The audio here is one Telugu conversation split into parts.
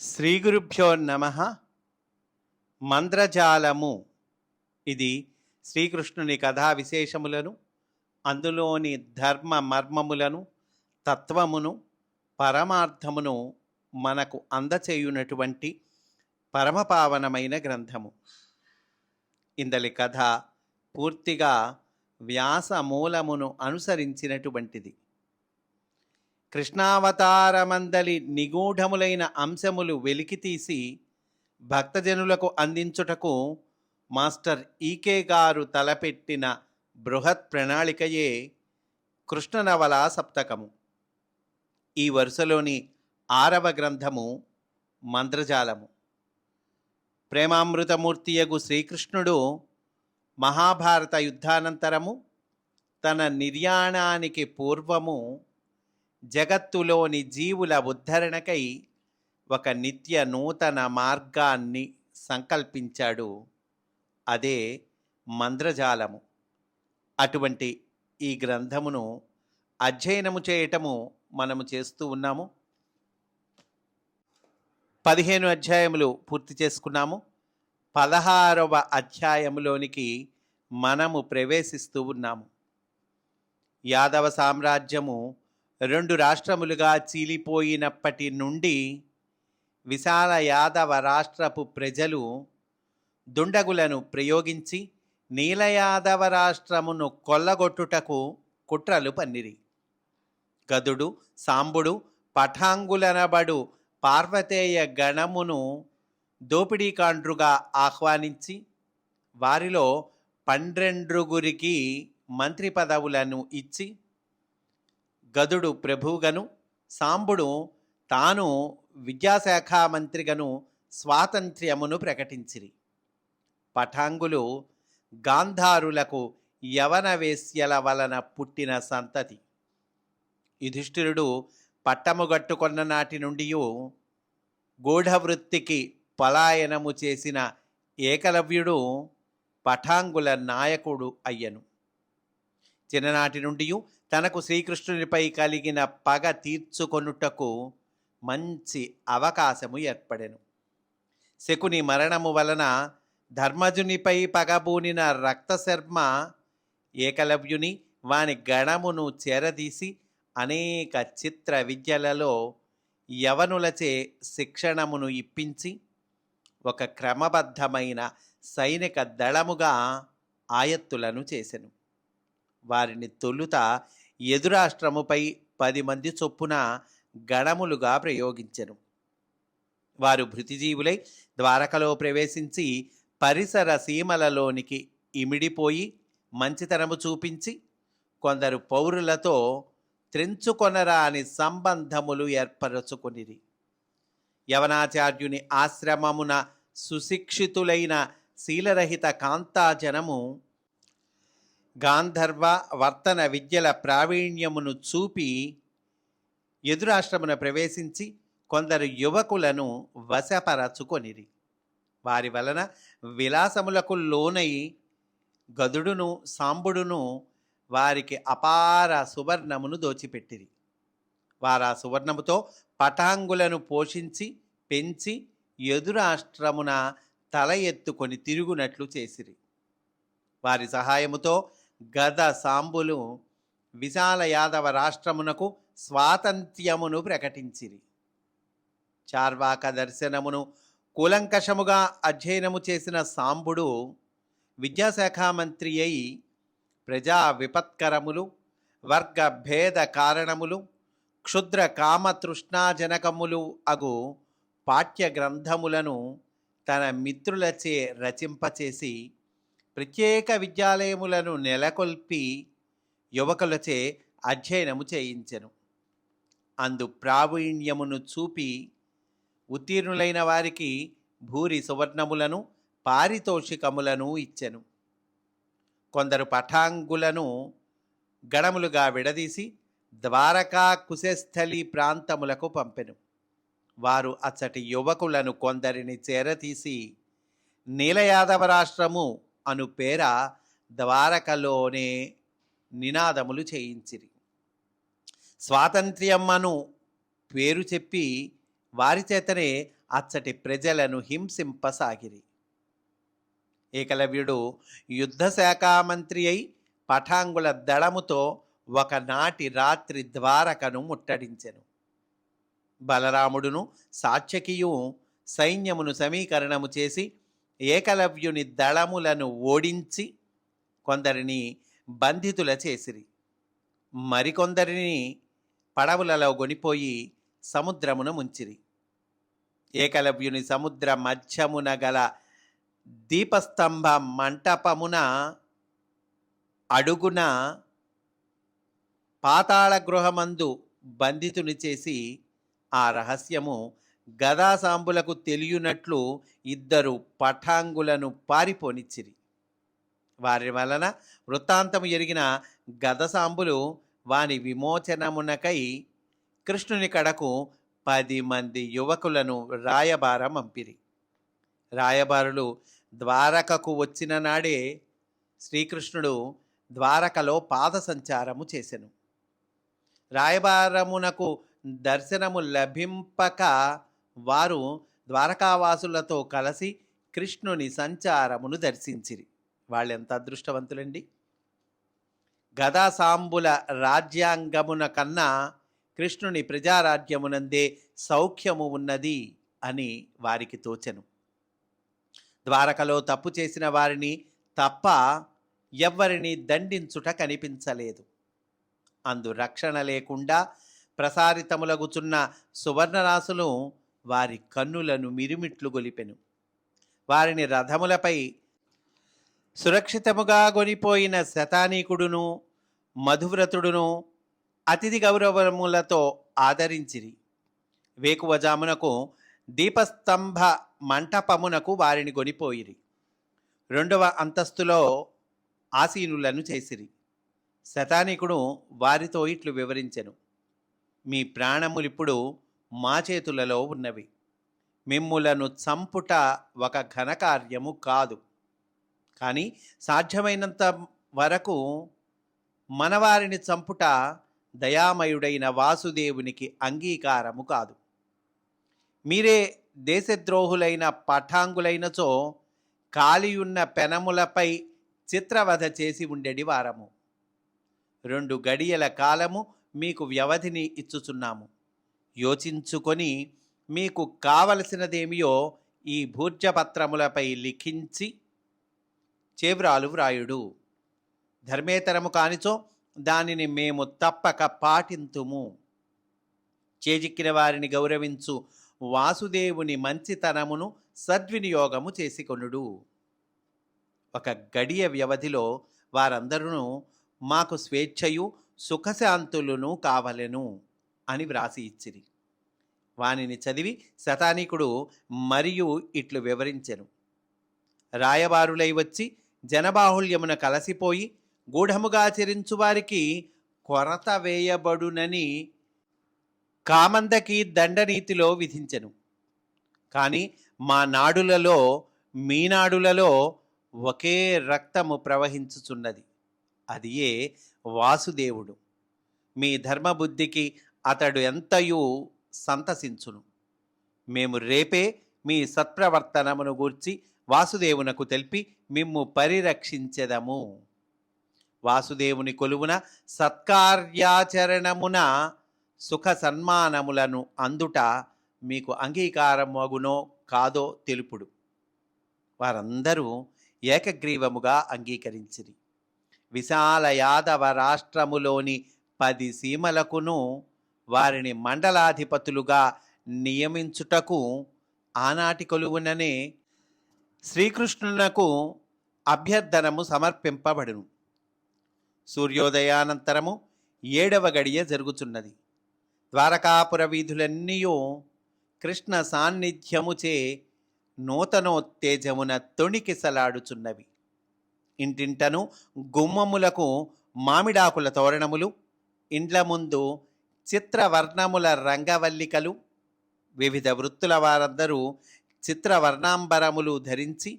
శ్రీ గురుభ్యో నమ. మంద్రజాలము ఇది శ్రీకృష్ణుని కథా విశేషములను అందులోని ధర్మ మర్మములను తత్వమును పరమార్థమును మనకు అందచేయునటువంటి పరమపావనమైన గ్రంథము. ఇందలి కథ పూర్తిగా వ్యాస మూలమును అనుసరించినటువంటిది. కృష్ణావతారమందలి నిగూఢములైన అంశములు వెలికితీసి భక్తజనులకు అందించుటకు మాస్టర్ ఈకే గారు తలపెట్టిన బృహత్ ప్రణాళికయే కృష్ణనవల సప్తకము. ఈ వరుసలోని ఆరవ గ్రంథము మంత్రజాలము. ప్రేమామృతమూర్తియగు శ్రీకృష్ణుడు మహాభారత యుద్ధానంతరము తన నిర్యాణానికి పూర్వము జగత్తులోని జీవుల ఉద్ధరణకై ఒక నిత్య నూతన మార్గాన్ని సంకల్పించాడు. అదే మంద్రజాలము. అటువంటి ఈ గ్రంథమును అధ్యయనము చేయటము మనము చేస్తూ ఉన్నాము. పదిహేను అధ్యాయములు పూర్తి చేసుకున్నాము. పదహారవ అధ్యాయములోనికి మనము ప్రవేశిస్తూ ఉన్నాము. యాదవ సామ్రాజ్యము రెండు రాష్ట్రములుగా చీలిపోయినప్పటి నుండి విశాల యాదవ రాష్ట్రపు ప్రజలు దుండగులను ప్రయోగించి నీలయాదవ రాష్ట్రమును కొల్లగొట్టుటకు కుట్రలు పన్నిరి. గదుడు సాంబుడు పఠాంగులనబడు పార్వతేయ గణమును దోపిడీకాండ్రుగా ఆహ్వానించి వారిలో పండ్రెండ్రుగురికి మంత్రి పదవులను ఇచ్చి గదుడు ప్రభువుగను సాంబుడు తాను విద్యాశాఖ మంత్రిగను స్వాతంత్ర్యమును ప్రకటించిరి. పఠాంగులు గాంధారులకు యవన వేశ్యల వలన పుట్టిన సంతతి. యుధిష్ఠిరుడు పట్టముగట్టుకొన్న నాటి నుండి గూఢవృత్తికి పలాయనము చేసిన ఏకలవ్యుడు పఠాంగుల నాయకుడు అయ్యను. చిన్ననాటి నుండి తనకు శ్రీకృష్ణునిపై కలిగిన పగ తీర్చుకొనుటకు మంచి అవకాశము ఏర్పడెను. శకుని మరణము వలన ధర్మజునిపై పగబూనిన రక్తశర్మ ఏకలవ్యుని వాని గణమును చేరదీసి అనేక చిత్ర విద్యలలో యవనులచే శిక్షణమును ఇప్పించి ఒక క్రమబద్ధమైన సైనిక దళముగా ఆయత్తులను చేసెను. వారిని తొలుత ఎదురాష్ట్రముపై పది మంది చొప్పున గణములుగా ప్రయోగించెను. వారు భృతిజీవులై ద్వారకలో ప్రవేశించి పరిసర సీమలలోనికి ఇమిడిపోయి మంచితనము చూపించి కొందరు పౌరులతో త్రెంచుకొనరాని సంబంధములు ఏర్పరచుకొనిరి. యవనాచార్యుని ఆశ్రమమున సుశిక్షితులైన శీలరహిత కాంతాజనము గాంధర్వ వర్తన విద్యల ప్రావీణ్యమును చూపి ఎదురాశ్రమున ప్రవేశించి కొందరు యువకులను వశపరచుకొనిరి. వారి వలన విలాసములకు లోనై గదుడును సాంబుడును వారికి అపార సువర్ణమును దోచిపెట్టిరి. వారా సువర్ణముతో పటాంగులను పోషించి పెంచి ఎదురాష్ట్రమున తల ఎత్తుకొని తిరుగునట్లు చేసిరి. వారి సహాయముతో గద సాంబులు విశాల యాదవ రాష్ట్రమునకు స్వాతంత్ర్యమును ప్రకటించిరి. చార్వాక దర్శనమును కూలంకషముగా అధ్యయనము చేసిన సాంబుడు విద్యాశాఖ మంత్రి అయి ప్రజా విపత్కరములు వర్గ భేద కారణములు క్షుద్ర కామతృష్ణాజనకములు అగు పాఠ్య గ్రంథములను తన మిత్రులచే రచింపచేసి ప్రత్యేక విద్యాలయములను నెలకొల్పి యువకులచే అధ్యయనము చేయించెను. అందు ప్రావీణ్యమును చూపి ఉత్తీర్ణులైన వారికి భూరి సువర్ణములను పారితోషికములను ఇచ్చెను. కొందరు పఠాంగులను గణములుగా విడదీసి ద్వారకా కుశస్థలి ప్రాంతములకు పంపెను. వారు అచ్చటి యువకులను కొందరిని చేరతీసి నీలయాదవ రాష్ట్రము అను పేర ద్వారకలోనే నినాదములు చేయించిరి. స్వాతంత్ర్యం అను పేరు చెప్పి వారి చేతనే అచ్చటి ప్రజలను హింసింపసాగిరి. ఏకలవ్యుడు యుద్ధ శాఖా మంత్రి అయి పఠాంగుల దళముతో ఒకనాటి రాత్రి ద్వారకను ముట్టడించెను. బలరాముడును సాత్యకియు సైన్యమును సమీకరణము చేసి ఏకలవ్యుని దళములను ఓడించి కొందరిని బంధితుల చేసిరి. మరికొందరిని పడవలలో గొనిపోయి సముద్రమున ముంచిరి. ఏకలవ్యుని సముద్ర మధ్యమున గల దీపస్తంభ మంటపమున అడుగున పాతాళ గృహమందు బంధితుని చేసి ఆ రహస్యము గదాసాంబులకు తెలియనట్లు ఇద్దరు పఠాంగులను పారిపోనిచ్చిరి. వారి వలన వృత్తాంతము ఎరిగిన గదసాంబులు వాని విమోచనమునకై కృష్ణుని కడకు పది మంది యువకులను రాయబారం పంపిరి రాయబారులు ద్వారకకు వచ్చిన నాడే శ్రీకృష్ణుడు ద్వారకలో పాద సంచారము చేసెను. రాయబారమునకు దర్శనము లభింపక వారు ద్వారకావాసులతో కలిసి కృష్ణుని సంచారమును దర్శించిరి. వాళ్ళెంత అదృష్టవంతులండి? గదాసాంబుల రాజ్యాంగమున కన్నా కృష్ణుని ప్రజారాజ్యమునందే సౌఖ్యము ఉన్నది అని వారికి తోచెను. ద్వారకలో తప్పు చేసిన వారిని తప్ప ఎవ్వరిని దండించుట కనిపించలేదు. అందు రక్షణ లేకుండా ప్రసారితములగుచున్న సువర్ణరాశులు వారి కన్నులను మిరుమిట్లు గొలిపెను. వారిని రథములపై సురక్షితముగా గొనిపోయిన శతానీకుడును మధువ్రతుడును అతిథి గౌరవములతో ఆదరించిరి. వేకువజామునకు దీపస్తంభ మంటపమునకు వారిని గొనిపోయిరి. రెండవ అంతస్తులో ఆసీనులను చేసిరి. శతానికుడు వారితో ఇట్లు వివరించెను. మీ ప్రాణములిప్పుడు మా చేతులలో ఉన్నవి. మిమ్ములను చంపుట ఒక ఘనకార్యము కాదు. కానీ సాధ్యమైనంత వరకు మనవారిని చంపుట దయామయుడైన వాసుదేవునికి అంగీకారము కాదు. మీరే దేశద్రోహులైన పఠాంగులైనచో కాలియున్న పెనములపై చిత్రవధ చేసి ఉండేడి వారము. రెండు గడియల కాలము మీకు వ్యవధిని ఇచ్చుచున్నాము. యోచించుకొని మీకు కావలసినదేమియో ఈ భూర్జపత్రములపై లిఖించి చేవ్రాలు వ్రాయుడు. ధర్మేతరము కానిచో దానిని మేము తప్పక పాటింతుము. చేజిక్కిన వారిని గౌరవించు వాసుదేవుని మంచితనమును సద్వినియోగము చేసుకొనుడు. ఒక గడియ వ్యవధిలో వారందరూ మాకు స్వేచ్ఛయు సుఖశాంతులను కావలెను. అని వ్రాసి ఇచ్చిరి. వానిని చదివి శతానీకుడు మరియు ఇట్లు వివరించెను. రాయబారులై వచ్చి జనబాహుల్యమున కలసిపోయి గూఢముగా చెరించువారికి కొరత వేయబడునని కామందకి దండనీతిలో విధించెను. కానీ మా నాడులలో మీ నాడులలో ఒకే రక్తము ప్రవహించుచున్నది. అదియే వాసుదేవుడు. మీ ధర్మబుద్ధికి అతడు ఎంతయు సంతసించును. మేము రేపే మీ సత్ప్రవర్తనమును గూర్చి వాసుదేవునకు తెలిపి మిమ్ము పరిరక్షించెదము. వాసుదేవుని కొలువున సత్కార్యాచరణమున సుఖ సన్మానములను అందుట మీకు అంగీకారమగునో కాదో తెలుపుడు. వారందరూ ఏకగ్రీవముగా అంగీకరించిరి. విశాల యాదవ రాష్ట్రములోని పది సీమలకును వారిని మండలాధిపతులుగా నియమించుటకు ఆనాటి కొలువుననే శ్రీకృష్ణునకు అభ్యర్థనము సమర్పింపబడును. సూర్యోదయానంతరము ఏడవ గడియ జరుగుచున్నది. ద్వారకాపుర వీధులన్నీయూ కృష్ణ సాన్నిధ్యముచే నూతనోత్తేజమున తొణికిసలాడుచున్నవి. ఇంటింటను గుమ్మములకు మామిడాకుల తోరణములు ఇండ్ల ముందు చిత్రవర్ణముల రంగవల్లికలు వివిధ వృత్తుల వారందరూ చిత్రవర్ణాంబరములు ధరించి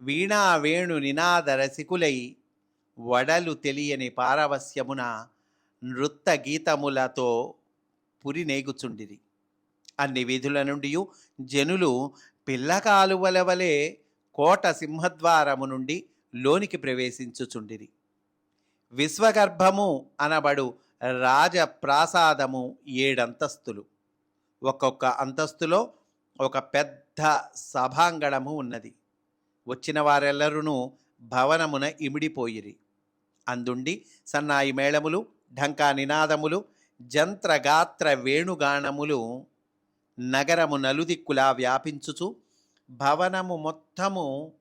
వీణా వేణు నినాద రసికులై వడలు తెలియని పారవస్యమున నృత్త గీతములతో పురినేగుచుండిరి. అన్ని వీధుల నుండి జనులు పిల్లకాలువల వలె కోట సింహద్వారము నుండి లోనికి ప్రవేశించుచుండిరి. విశ్వగర్భము అనబడు రాజప్రాసాదము ఏడంతస్తులు. ఒక్కొక్క అంతస్తులో ఒక పెద్ద సభాంగణము ఉన్నది. వచ్చిన వారెల్లరూ భవనమున ఇమిడిపోయిరి. అందుండి సన్నాయి మేళములు ఢంకా నినాదములు జంత్రగాత్ర వేణుగానములు నగరము నలుదిక్కులా వ్యాపించుచు భవనము మొత్తము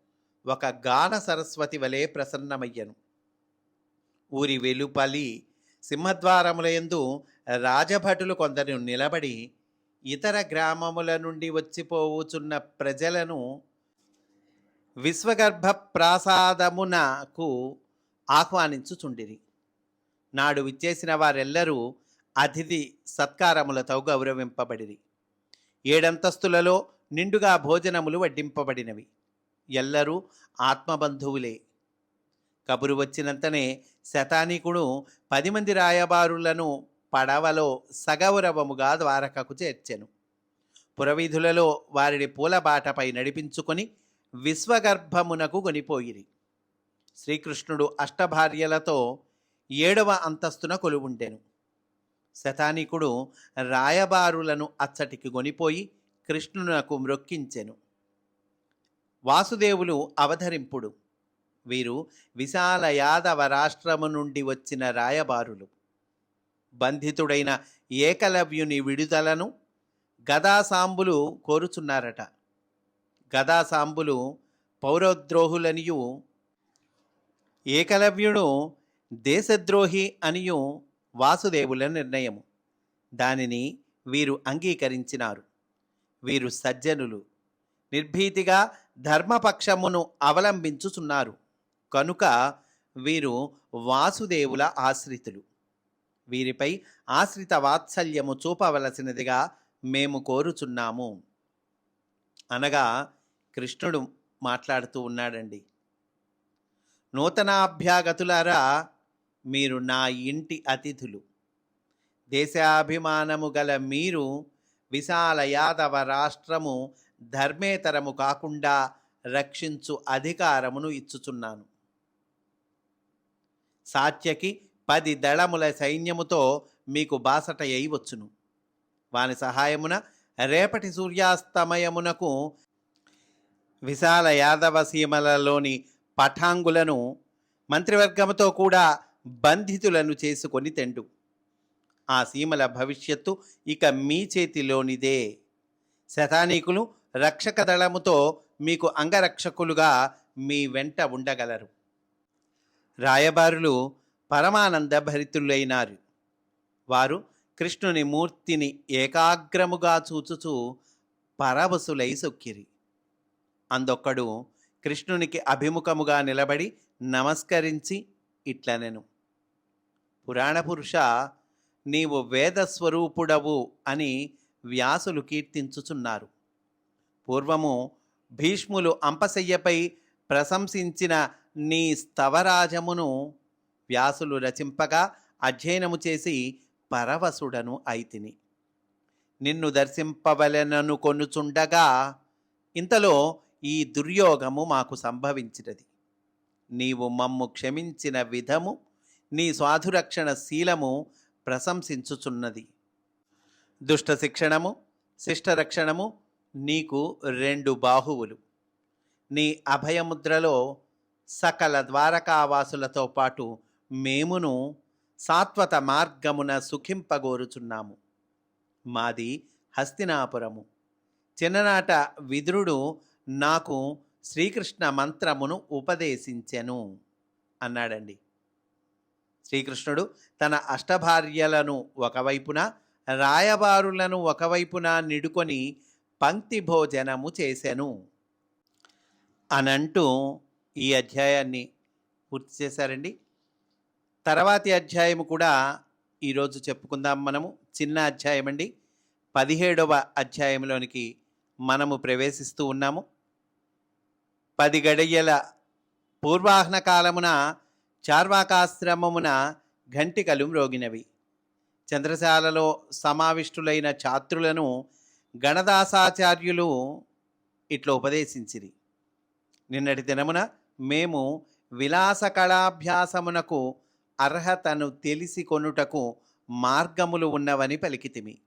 ఒక గాన సరస్వతి వలె ప్రసన్నమయ్యను. ఊరి వెలుపలి సింహద్వారములయందు రాజభటులు కొందరు నిలబడి ఇతర గ్రామముల నుండి వచ్చిపోవుచున్న ప్రజలను విశ్వగర్భ ప్రాసాదమునకు ఆహ్వానించుచుండిరి. నాడు విచ్చేసిన వారెల్లరూ అతిథి సత్కారములతో గౌరవింపబడిరి. ఏడంతస్తులలో నిండుగా భోజనములు వడ్డింపబడినవి. ఎల్లరూ ఆత్మబంధువులే. కబురు వచ్చినంతనే శతానీకుడు పది మంది రాయబారులను పడవలో సగౌరవముగా ద్వారకకు చేర్చెను. పురవీధులలో వారిని పూలబాటపై నడిపించుకొని విశ్వగర్భమునకు కొనిపోయిరి. శ్రీకృష్ణుడు అష్టభార్యలతో ఏడవ అంతస్తున కొలువుండెను. శతానీకుడు రాయబారులను అచ్చటికి కొనిపోయి కృష్ణునకు మ్రొక్కించెను. వాసుదేవులు అవధరింపుడు వీరు విశాల యాదవ రాష్ట్రము నుండి వచ్చిన రాయబారులు. బంధితుడైన ఏకలవ్యుని విడుదలను గదాసాంబులు కోరుచున్నారట. గదాసాంబులు పౌరద్రోహులనియు ఏకలవ్యుడు దేశద్రోహి అనియు వాసుదేవుల నిర్ణయము. దానిని వీరు అంగీకరించినారు. వీరు సజ్జనులు. నిర్భీతిగా ధర్మపక్షమును అవలంబించుచున్నారు. కనుక వీరు వాసుదేవుల ఆశ్రితులు. వీరిపై ఆశ్రిత వాత్సల్యము చూపవలసినదిగా మేము కోరుచున్నాము. అనగా కృష్ణుడు మాట్లాడుతూ ఉన్నాడండి. నూతనాభ్యాగతులారా మీరు నా ఇంటి అతిథులు. దేశాభిమానము గల మీరు విశాల యాదవ రాష్ట్రము ధర్మేతరము కాకుండా రక్షించు అధికారమును ఇచ్చుచున్నాను. సాత్యకి పది దళముల సైన్యముతో మీకు బాసట అయి వచ్చును వాని సహాయమున రేపటి సూర్యాస్తమయమునకు విశాల యాదవ సీమలలోని పఠాంగులను మంత్రివర్గముతో కూడా బంధితులను చేసుకొని తెండు. ఆ సీమల భవిష్యత్తు ఇక మీ చేతిలోనిదే. శతానీకులు రక్షక దళముతో మీకు అంగరక్షకులుగా మీ వెంట ఉండగలరు. రాయబారులు పరమానంద భరితులైనారు. వారు కృష్ణుని మూర్తిని ఏకాగ్రముగా చూచుచూ పరవశులై సొక్కిరి. అందొక్కడు కృష్ణునికి అభిముఖముగా నిలబడి నమస్కరించి ఇట్లనెను. పురాణపురుష నీవు వేదస్వరూపుడవు అని వ్యాసులు కీర్తించుచున్నారు. పూర్వము భీష్ములు అంపశయ్యపై ప్రశంసించిన నీ స్తవరాజమును వ్యాసులు రచింపగా అధ్యయనము చేసి పరవశుడను అయితిని. నిన్ను దర్శింపవలెనను కొనుచుండగా ఇంతలో ఈ దుర్యోగము మాకు సంభవించినది. నీవు మమ్ము క్షమించిన విధము నీ స్వాధురక్షణ శీలము ప్రశంసించుచున్నది. దుష్ట శిక్షణము శిష్టరక్షణము నీకు రెండు బాహువులు. నీ అభయముద్రలో సకల ద్వారకావాసులతో పాటు మేమును సాత్వత మార్గమున సుఖింపగోరుచున్నాము. మాది హస్తినాపురము. చిన్ననాట విదురుడు నాకు శ్రీకృష్ణ మంత్రమును ఉపదేశించెను అన్నాడండి. శ్రీకృష్ణుడు తన అష్టభార్యలను ఒకవైపున రాయబారులను ఒకవైపున నిడుకొని పంక్తి భోజనము చేసెను. అనంటూ ఈ అధ్యాయాన్ని పూర్తి చేశారండి. తర్వాతి అధ్యాయము కూడా ఈరోజు చెప్పుకుందాం మనము. చిన్న అధ్యాయం అండి పదిహేడవ అధ్యాయంలోనికి మనము ప్రవేశిస్తూ ఉన్నాము. పది గడియల పూర్వాహ్న కాలమున చార్వాకాశ్రమమున ఘంటికలు మ్రోగినవి. చంద్రశాలలో సమావిష్టులైన ఛాత్రులను గణదాసాచార్యులు ఇట్లా ఉపదేశించిరి. నిన్నటి దినమున మేము విలాస కళాభ్యాసమునకు అర్హతను తెలిసి కొనుటకు మార్గములు ఉన్నవని పలికితిమి.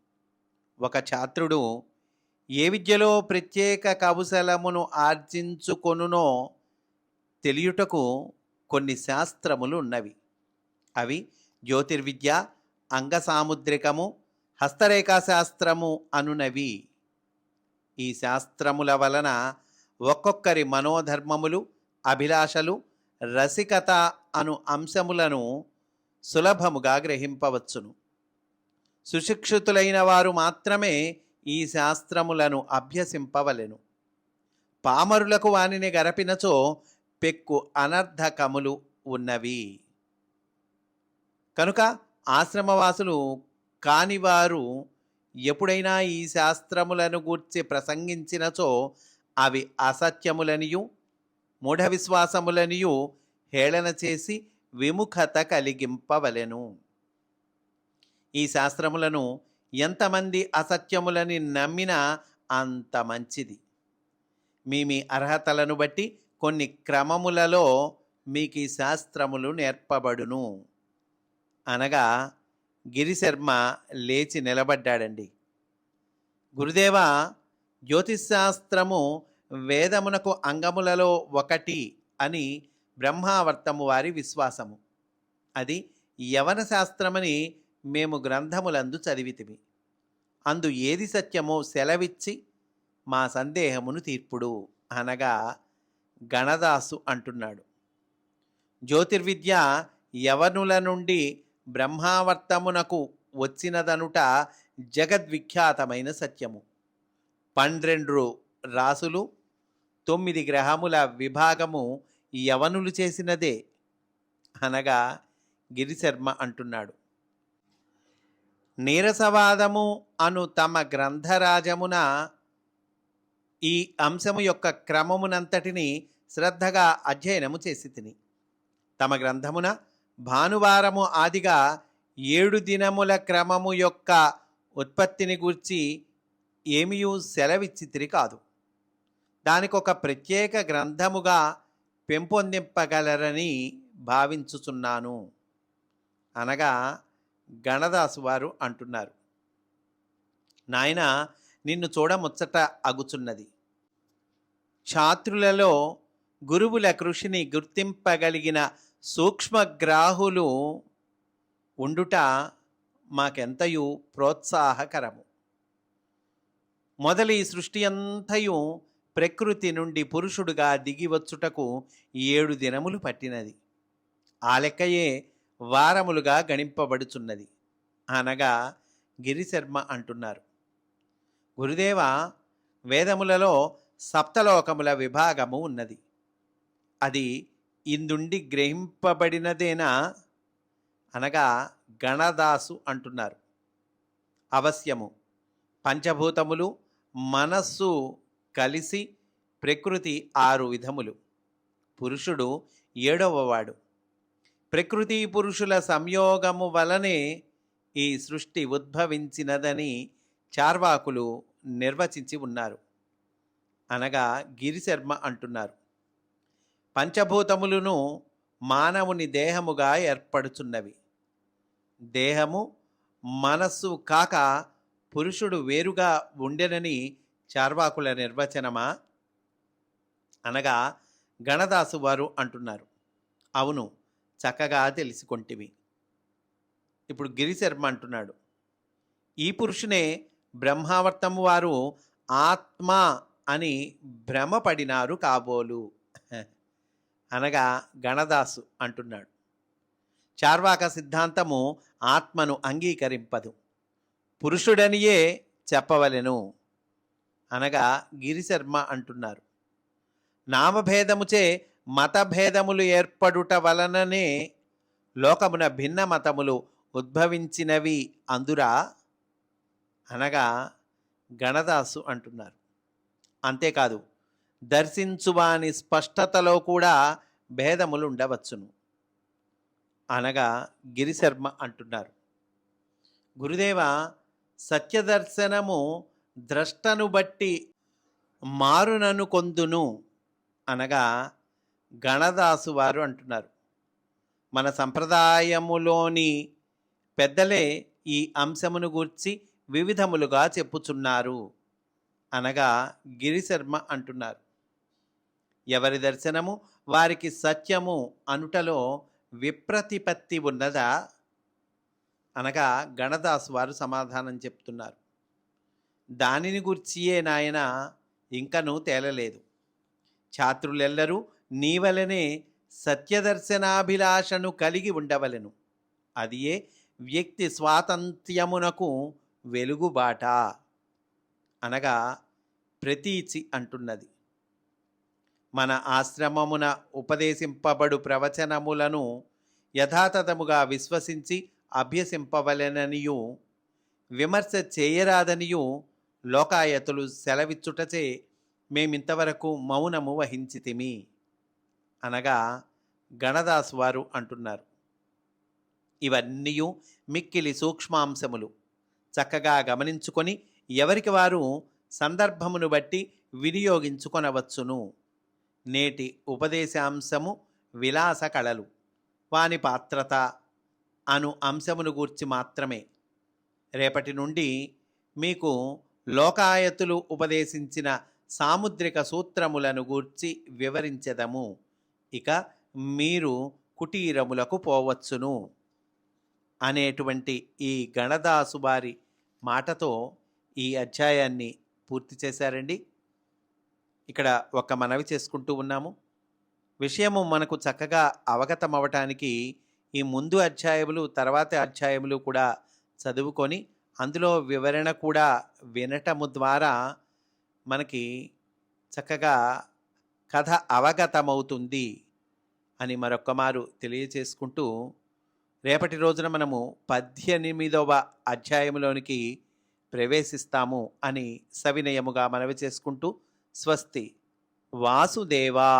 ఒక ఛాత్రుడు ఏ విద్యలో ప్రత్యేక కౌశలమును ఆర్జించుకొనునో తెలియుటకు కొన్ని శాస్త్రములు ఉన్నవి. అవి జ్యోతిర్విద్య అంగసాముద్రికము హస్తరేఖా శాస్త్రము అనునవి. ఈ శాస్త్రముల వలన ఒక్కొక్కరి మనోధర్మములు అభిలాషలు రసికత అను అంశములను సులభముగా గ్రహింపవచ్చును. సుశిక్షితులైన వారు మాత్రమే ఈ శాస్త్రములను అభ్యసింపవలెను. పామరులకు వానిని గరపినచో పెక్కు అనర్ధకములు ఉన్నవి. కనుక ఆశ్రమవాసులు కానివారు ఎప్పుడైనా ఈ శాస్త్రములను గూర్చి ప్రసంగించినచో అవి అసత్యములనియు మూఢ విశ్వాసములనియు హేళన చేసి విముఖత కలిగింపవలెను. ఈ శాస్త్రములను ఎంతమంది అసత్యములని నమ్మినా అంత మంచిది. మీ మీ అర్హతలను బట్టి కొన్ని క్రమములలో మీకు ఈ శాస్త్రములు నేర్పబడును. అనగా గిరిశర్మ లేచి నిలబడ్డాడండి. గురుదేవ జ్యోతిశాస్త్రము వేదమునకు అంగములలో ఒకటి అని బ్రహ్మావర్తము వారి విశ్వాసము. అది యవన శాస్త్రమని మేము గ్రంథములందు చదివితిమి. అందు ఏది సత్యమో సెలవిచ్చి మా సందేహమును తీర్పుడు అనగా గణదాసు అంటున్నాడు. జ్యోతిర్విద్య యవనుల నుండి బ్రహ్మావర్తమునకు వచ్చినదనుట జగద్విఖ్యాతమైన సత్యము. పన్నెండు రాసులు తొమ్మిది గ్రహముల విభాగము యవనులు చేసినదే అనగా గిరిశర్మ అంటున్నాడు. నీరసవాదము అను తమ గ్రంథరాజమున ఈ అంశము యొక్క క్రమమునంతటిని శ్రద్ధగా అధ్యయనము చేసి తిని తమ గ్రంథమున భానువారము ఆదిగా ఏడు దినముల క్రమము యొక్క ఉత్పత్తిని గూర్చి ఏమియూ సెలవిచ్చితిరి కాదు దానికొక ప్రత్యేక గ్రంథముగా పెంపొందింపగలరని భావించుచున్నాను. అనగా గణదాసు వారు అంటున్నారు. నాయన నిన్ను చూడముచ్చట అగుచున్నది. ఛాత్రులలో గురువుల కృషిని గుర్తింపగలిగిన సూక్ష్మగ్రాహులు ఉండుట మాకెంతయు ప్రోత్సాహకరము. మొదలు ఈ సృష్టి అంతయు ప్రకృతి నుండి పురుషుడుగా దిగివచ్చుటకు ఏడు దినములు పట్టినది. ఆ లెక్కయే వారములుగా గణింపబడుచున్నది. అనగా గిరిశర్మ అంటున్నారు. గురుదేవ వేదములలో సప్తలోకముల విభాగము ఉన్నది. అది ఇందుండి గ్రహింపబడినదేనా? అనగా గణదాసు అంటున్నారు. అవశ్యము. పంచభూతములు మనస్సు కలిసి ప్రకృతి ఆరు విధములు. పురుషుడు ఏడవవాడు ప్రకృతి పురుషుల సంయోగము వలనే ఈ సృష్టి ఉద్భవించినదని చార్వాకులు నిర్వచించి ఉన్నారు. అనగా గిరిశర్మ అంటున్నారు. పంచభూతములను మానవుని దేహముగా ఏర్పడుచున్నవి. దేహము మనస్సు కాక పురుషుడు వేరుగా ఉండెనని చార్వాకుల నిర్వచనమా? అనగా గణదాసు వారు అంటున్నారు. అవును చక్కగా తెలుసుకొంటివి. ఇప్పుడు గిరిశర్మ అంటున్నాడు. ఈ పురుషునే బ్రహ్మావర్తము వారు ఆత్మ అని భ్రమపడినారు కాబోలు. అనగా గణదాసు అంటున్నాడు. చార్వాక సిద్ధాంతము ఆత్మను అంగీకరింపదు. పురుషుడనియే చెప్పవలెను అనగా గిరిశర్మ అంటున్నారు. నామభేదముచే మతభేదములు ఏర్పడుట వలననే లోకమున భిన్న మతములు ఉద్భవించినవి అందురా అనగా గణదాసు అంటున్నారు. అంతేకాదు దర్శించువాని స్పష్టతలో కూడా భేదములు ఉండవచ్చును అనగా గిరిశర్మ అంటున్నారు. గురుదేవ సత్యదర్శనము ద్రష్టను బట్టి మారునను కొందును అనగా గణదాసు వారు అంటున్నారు. మన సంప్రదాయములోని పెద్దలే ఈ అంశమును గూర్చి వివిధములుగా చెప్పుచున్నారు అనగా గిరిశర్మ అంటున్నారు. ఎవరి దర్శనము? వారికి సత్యము అనుటలో విప్రతిపత్తి ఉన్నదా? అనగా గణదాసు వారు సమాధానం చెప్తున్నారు. దానిని గుర్చియే నాయన ఇంకనూ తేలలేదు. ఛాత్రులెల్లరూ నీవలనే సత్యదర్శనాభిలాషను కలిగి ఉండవలెను. అదియే వ్యక్తి స్వాతంత్ర్యమునకు వెలుగుబాట? అనగా ప్రతీచి అంటున్నది. మన ఆశ్రమమున ఉపదేశింపబడు ప్రవచనములను యథాతథముగా విశ్వసించి అభ్యసింపవలెననియు విమర్శ చేయరాదనియు లోకాయతులు సెలవిచ్చుటచే మేమింతవరకు మౌనము వహించితిమి. అనగా గణదాస్ వారు అంటున్నారు. ఇవన్నీ మిక్కిలి సూక్ష్మాంశములు. చక్కగా గమనించుకొని ఎవరికి వారు సందర్భమును బట్టి వినియోగించుకొనవచ్చును. నేటి ఉపదేశాంశము విలాస కళలు. వాని పాత్రత అను అంశమును గూర్చి మాత్రమే. రేపటి నుండి మీకు లోకాయతులు ఉపదేశించిన సాముద్రిక సూత్రములను గూర్చి వివరించెదము. ఇక మీరు కుటీరములకు పోవచ్చును. అనేటువంటి ఈ గణదాసు వారి మాటతో ఈ అధ్యాయాన్ని పూర్తి చేశారండి. ఇక్కడ ఒక మనవి చేసుకుంటూ ఉన్నాము. విషయము మనకు చక్కగా అవగతమవటానికి ఈ ముందు అధ్యాయములు తర్వాత అధ్యాయములు కూడా చదువుకొని అందులో వివరణ కూడా వినటము ద్వారా మనకి చక్కగా కథ అవగతమవుతుంది అని మరొక్క మారు తెలియచేసుకుంటూ రేపటి రోజున మనము పద్దెనిమిదవ అధ్యాయంలోనికి ప్రవేశిస్తాము అని సవినయముగా మనవి చేసుకుంటూ స్వస్తి. వాసుదేవా!